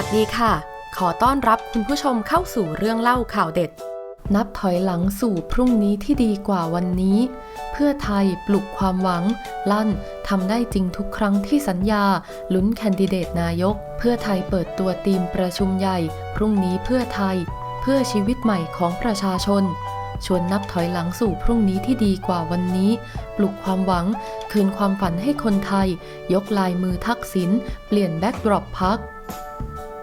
วัสดีค่ะ ขอต้อนรับคุณผู้ชมเข้าสู่เรื่องเล่าข่าวเด็ด นับถอยหลังสู่พรุ่งนี้ที่ดีกว่าวันนี้ เพื่อไทยปลุกความหวัง ลั่นทำได้จริงทุกครั้งที่สัญญา ลุ้นแคนดิเดตนายก เพื่อไทยเปิดตัวทีมประชุมใหญ่ พรุ่งนี้เพื่อไทย เพื่อชีวิตใหม่ของประชาชนชวนนับถอยหลังสู่พรุ่งนี้ที่ดีกว่าวันนี้ ปลุกความหวัง คืนความฝันให้คนไทย ยกลายมือทักษิณเปลี่ยนแบ็กดรอปพัก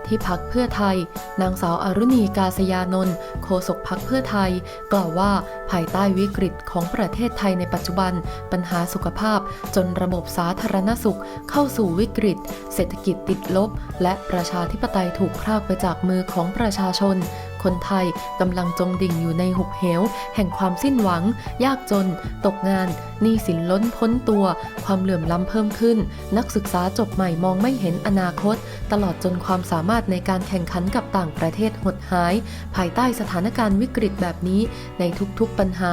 ที่พักเพื่อไทย นางสาวอรุณีกาศยานนท์โฆษกพักเพื่อไทย กล่าวว่าภายใต้วิกฤตของประเทศไทยในปัจจุบัน ปัญหาสุขภาพ จนระบบสาธารณสุขเข้าสู่วิกฤต เศรษฐกิจติดลบ และประชาธิปไตยถูกพรากไปจากมือของประชาชน คนไทยกำลังจมดิ่งอยู่ในหุบเหว แห่งความสิ้นหวัง ยากจน ตกงานหนี้สินล้นพ้นตัว ความเหลื่อมล้ำเพิ่มขึ้น นักศึกษาจบใหม่มองไม่เห็นอนาคต ตลอดจนความสามารถในการแข่งขันกับต่างประเทศหดหาย ภายใต้สถานการณ์วิกฤตแบบนี้ ในทุกๆปัญหา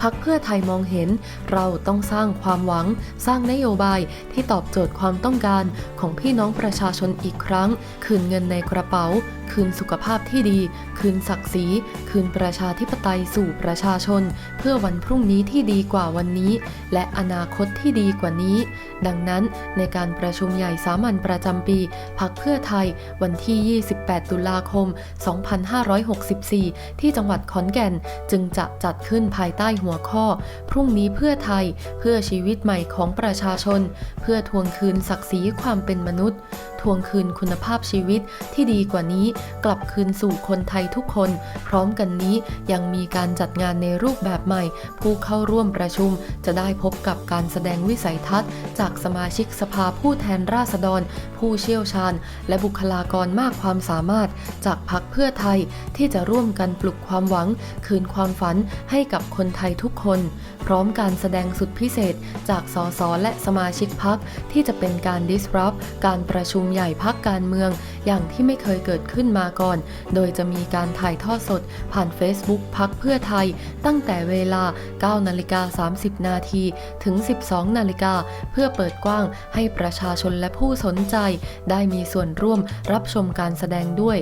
พักเพื่อไทยมองเห็น เราต้องสร้างความหวัง สร้างนโยบายที่ตอบโจทย์ความต้องการของพี่น้องประชาชนอีกครั้ง คืนเงินในกระเป๋าคืนสุขภาพที่ดี คืนศักดิ์ศรี คืนประชาธิปไตยสู่ประชาชน เพื่อวันพรุ่งนี้ที่ดีกว่าวันนี้ และอนาคตที่ดีกว่านี้ ดังนั้นในการประชุมใหญ่สามัญประจำปีพักเพื่อไทยวันที่ 28 ตุลาคม 2564 ที่จังหวัดขอนแก่นจึงจะจัดขึ้นภายใต้หัวข้อ พรุ่งนี้เพื่อไทย เพื่อชีวิตใหม่ของประชาชน เพื่อทวงคืนศักดิ์ศรีความเป็นมนุษย์ ทวงคืนคุณภาพชีวิตที่ดีกว่านี้กลับคืนสู่คนไทยทุกคน พร้อมกันนี้ยังมีการจัดงานในรูปแบบใหม่ ผู้เข้าร่วมประชุมจะได้พบกับการแสดงวิสัยทัศน์ จากสมาชิกสภาผู้แทนราษฎร ผู้เชี่ยวชาญ และบุคลากรมากความสามารถ จากพักเพื่อไทยที่จะร่วมกันปลุกความหวัง คืนความฝันให้กับคนไทยทุกคน พร้อมการแสดงสุดพิเศษ จากสสและสมาชิกพักที่จะเป็นการ disrupt การประชุมใหญ่พักการเมือง อย่างที่ไม่เคยเกิดขึ้นมาก่อน โดยจะมีการถ่ายทอดสด ผ่าน Facebook พักเพื่อไทย ตั้งแต่เวลา 9 นาฬิกา 30 นาทีถึง 12 นาฬิกา เพื่อเปิดกว้างให้ประชาชนและผู้สนใจ ได้มีส่วนร่วมรับชมการแสดงด้วย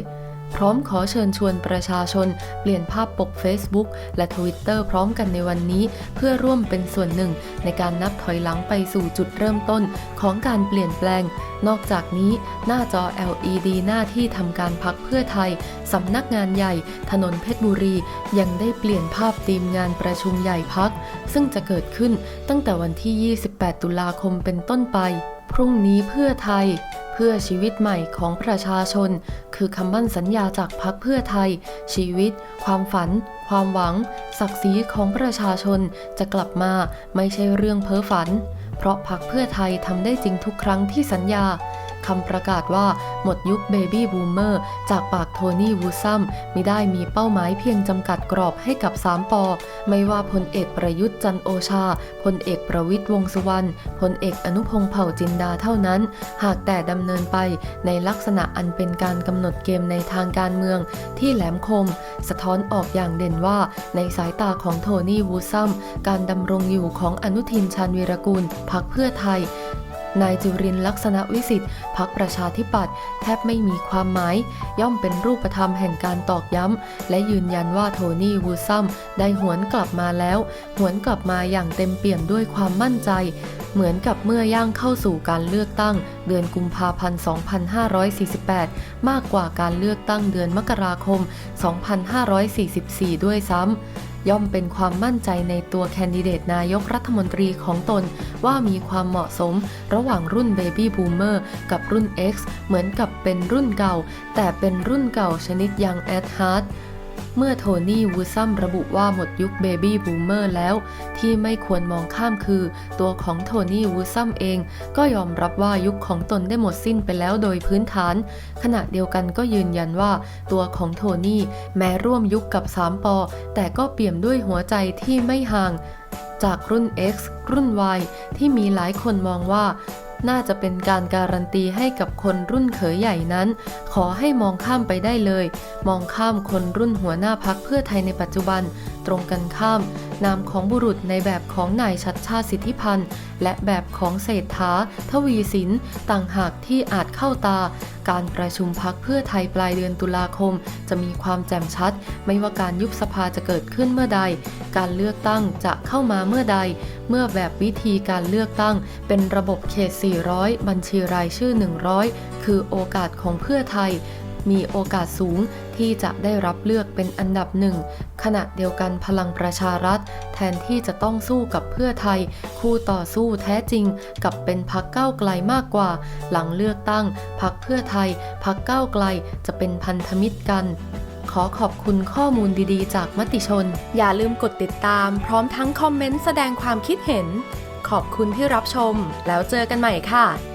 พร้อมขอเชิญชวนประชาชน เปลี่ยนภาพปก Facebook และ Twitter พร้อมกันในวันนี้ เพื่อร่วมเป็นส่วนหนึ่ง ในการนับถอยหลังไปสู่จุดเริ่มต้นของการเปลี่ยนแปลง นอกจากนี้หน้าจอ LED หน้าที่ทำการพักเพื่อไทยสำนักงานใหญ่ ถนนเพชรบุรี ยังได้เปลี่ยนภาพธีมงานประชุมใหญ่พัก ซึ่งจะเกิดขึ้นตั้งแต่วันที่ 28 ตุลาคมเป็นต้นไป พรุ่งนี้เพื่อไทย เพื่อชีวิตใหม่ของประชาชน คือคำมั่นสัญญาจากพักเพื่อไทย ชีวิต ความฝัน ความหวัง ศักดิ์ศรีของประชาชนจะกลับมาไม่ใช่เรื่องเพ้อฝัน เพราะพักเพื่อไทยทำได้จริงทุกครั้งที่สัญญา คำประกาศว่าหมดยุคเบบี้บูมเมอร์จากปากโทนี่วูซัมไม่ได้มีเป้าหมายเพียงจำกัดกรอบให้กับ 3ปอไม่ว่าพลเอกประยุทธ์จันโอชา พลเอกประวิทย์วงษ์สุวรรณ พลเอกอนุพงษ์เผ่าจินดาเท่านั้น หากแต่ดำเนินไปในลักษณะอันเป็นการกำหนดเกมในทางการเมือง ที่แหลมคม สะท้อนออกอย่างเด่นว่า ในสายตาของโทนี่วูซัมการดำรงอยู่ของอนุทินชาญวีรกูลพักเพื่อไทย นายจุรินลักษณะวิสิทธิ์พักประชาธิปัตย์แทบไม่มีความหมาย ย่อมเป็นรูปธรรมแห่งการตอกย้ำ และยืนยันว่าโทนี่วูซัมได้หวนกลับมาแล้ว หวนกลับมาอย่างเต็มเปี่ยมด้วยความมั่นใจ เหมือนกับเมื่อย่างเข้าสู่การเลือกตั้ง เดือนกุมภาพันธ์ 2548 มากกว่าการเลือกตั้งเดือนมกราคม 2544 ด้วยซ้ำ ย่อมเป็นความมั่นใจในตัวแคนดิเดตนายกรัฐมนตรีของตน ว่ามีความเหมาะสมระหว่างรุ่นเบบี้บูมเมอร์กับรุ่น X เหมือนกับเป็นรุ่นเก่า แต่เป็นรุ่นเก่าชนิดยังแอดฮาร์ด เมื่อโทนี่วูซัมระบุว่าหมดยุคเบบี้บูมเมอร์แล้ว ที่ไม่ควรมองข้ามคือ ตัวของโทนี่วูซัมเอง ก็ยอมรับว่ายุคของตนได้หมดสิ้นไปแล้วโดยพื้นฐาน ขณะเดียวกันก็ยืนยันว่าตัวของโทนี่แม้ร่วมยุคกับ 3ปอแต่ก็เปี่ยมด้วยหัวใจที่ไม่ห่างจากรุ่น X รุ่น Y ที่มีหลายคนมองว่า น่าจะเป็นการการันตีให้กับคนรุ่นเขยใหญ่นั้น ขอให้มองข้ามไปได้เลย มองข้ามคนรุ่นหัวหน้าพักเพื่อไทยในปัจจุบัน ตรงกันข้าม นามของบุรุษในแบบของนายชัดชาติสิทธิพันธ์และแบบของเศรษฐา ทวีสิน ต่างหากที่อาจเข้าตา การประชุมพักเพื่อไทยปลายเดือนตุลาคม จะมีความแจ่มชัด ไม่ว่าการยุบสภาจะเกิดขึ้นเมื่อใด การเลือกตั้งจะเข้ามาเมื่อใด เมื่อแบบวิธีการเลือกตั้ง เป็นระบบเขต 400 บัญชีรายชื่อ 100 คือโอกาสของเพื่อไทย มีโอกาสสูง ที่จะได้รับเลือกเป็นอันดับหนึ่ง ขณะเดียวกันพลังประชารัฐ แทนที่จะต้องสู้กับเพื่อไทย คู่ต่อสู้แท้จริงกับเป็นพักก้าวไกลมากกว่า หลังเลือกตั้งพักเพื่อไทยพักก้าวไกลจะเป็นพันธมิตรกันขอขอบคุณข้อมูลดีๆ จากมติชน อย่าลืมกดติดตาม พร้อมทั้งคอมเมนต์แสดงความคิดเห็น ขอบคุณที่รับชม แล้วเจอกันใหม่ค่ะ